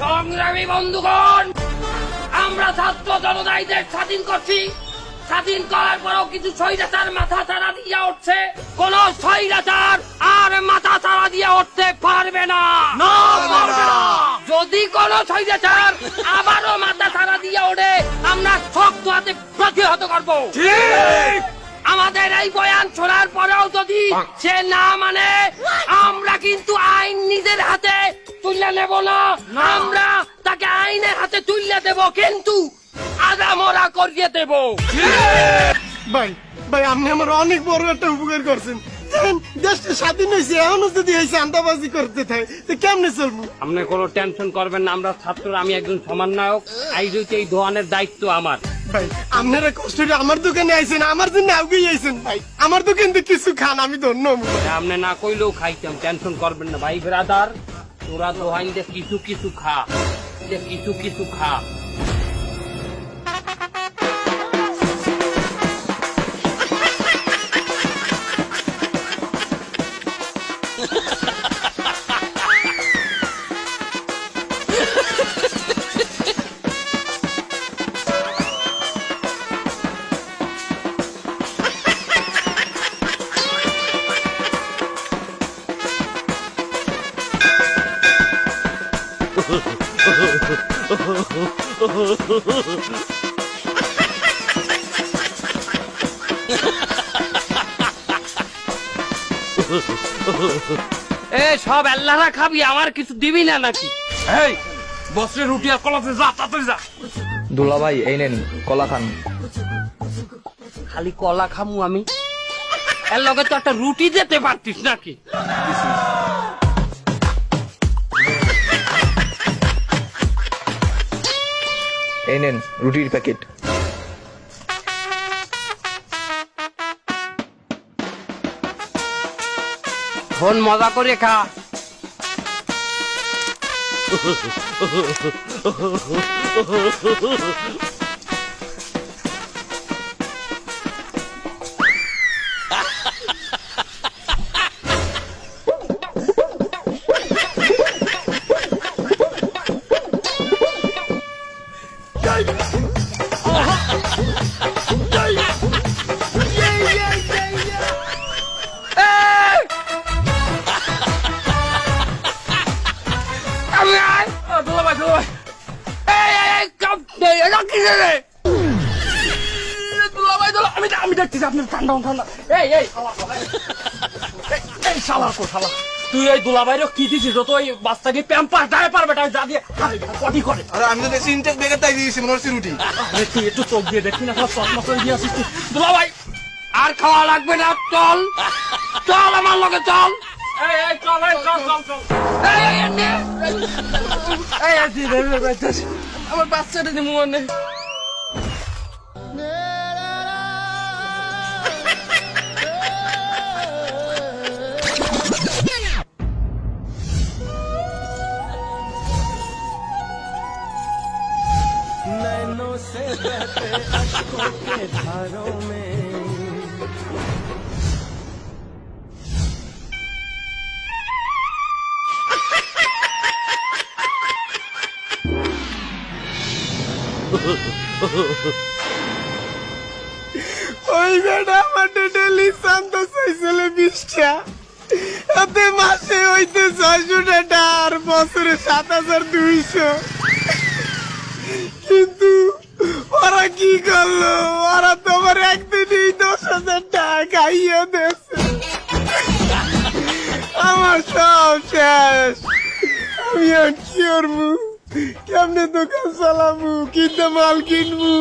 সংগ্রামী বন্ধুগণ আমরা ছাত্র জনতাইদের স্বাধীন করছি। স্বাধীন করার পরও কিছু স্বৈরাচার মাথা চারা দিয়ে উঠছে। কোন স্বৈরাচার আর মাথা চারা দিয়ে উঠতে পারবে না। পারবে না। যদি কোন স্বৈরাচার আবারও মাথা চারা দিয়ে ওঠে আমরা শক্ত হাতে প্রতিহত করব। আমাদের এই বয়ান শোনার পরেও যদি সে না মানে আমরা কিন্তু আইন নিজের হাতে তুলে নেব না। আমরা তাকে আইনের হাতে তুলে দেব কিন্তু আদামরা করিয়ে দেব। ভাই ভাই আপনি আমার অনেক বড় একটা উপকার করছেন। দেশটা স্বাধীন হয়েছে এখনও যদি এই চান্দাবাজি করতে থাকে তো কেমনে চলবো? আপনি কোনো টেনশন করবেন না আমরা ছাত্ররা আমি একজন সমন্বয়ক এই হইতে এই দোয়ানের দায়িত্ব আমার? ভাই আপনারা কষ্ট আমার দোকানে আইছেন আমার জন্য আউগেই আইছেন ভাই? আমার দোকান থেকে কিছু খান আমি ধন্য আপনি না কইলেও খাইতাম টেনশন করবেন না ভাই ব্রাদার। তোরা দোহাই কিছু কিছু খা কিছু কিছু খা। এ সব আল্লাহরা খাবি আমার কিছু দিবি না নাকি? এই বসরে রুটি আর কলাতে যা তাড়াতাড়ি যা। দুলা ভাই এই নেন কলা খান। খালি কলা খামু আমি। এর লগে তো একটা রুটি দিতে পারতিস নাকি? এই নেন রুটির প্যাকেট। ফোন মজা করে খা। আমি আমি দেখতেছি আপনি ঠান্ডা ঠান্ডা এই এই শালা শালা, এই, এই, এই শালা কো শালা তুই এই দুলা কি দিছিস তো ওই বাচ্চাকে প্যাম্পাস ডায়পার বেটা যা দিয়ে পটি করে আরে আমি তো দেখছি ইনটেক বেগের তাই দিয়েছি মনে হচ্ছে রুটি আরে তুই একটু চোখ দিয়ে দেখি না সব চশমা করে দিয়ে আসিস তুই। আর খাওয়া লাগবে না চল চল আমার লগে চল এই এই চল এই চল চল চল এই এই এই, নে। এই এই দি, দে, দে, দে, দে। আমার বাচ্চাটা দিমু ওই বেটা আমার ডেলি চান্দা চাইছিল বিশটা। এতে মাসে হইতে ছয়শো টাকা আর বছরে সাত হাজার দুইশো। কিন্তু ওরা কি করল? ওরা তোমার একদিনই দশ হাজার টাকা খাইয়ে দিয়েছে। আমার সব শেষ। আমি আর কি করব? কেমনে দোকান চালাবো? কিনতে মাল কিনবো?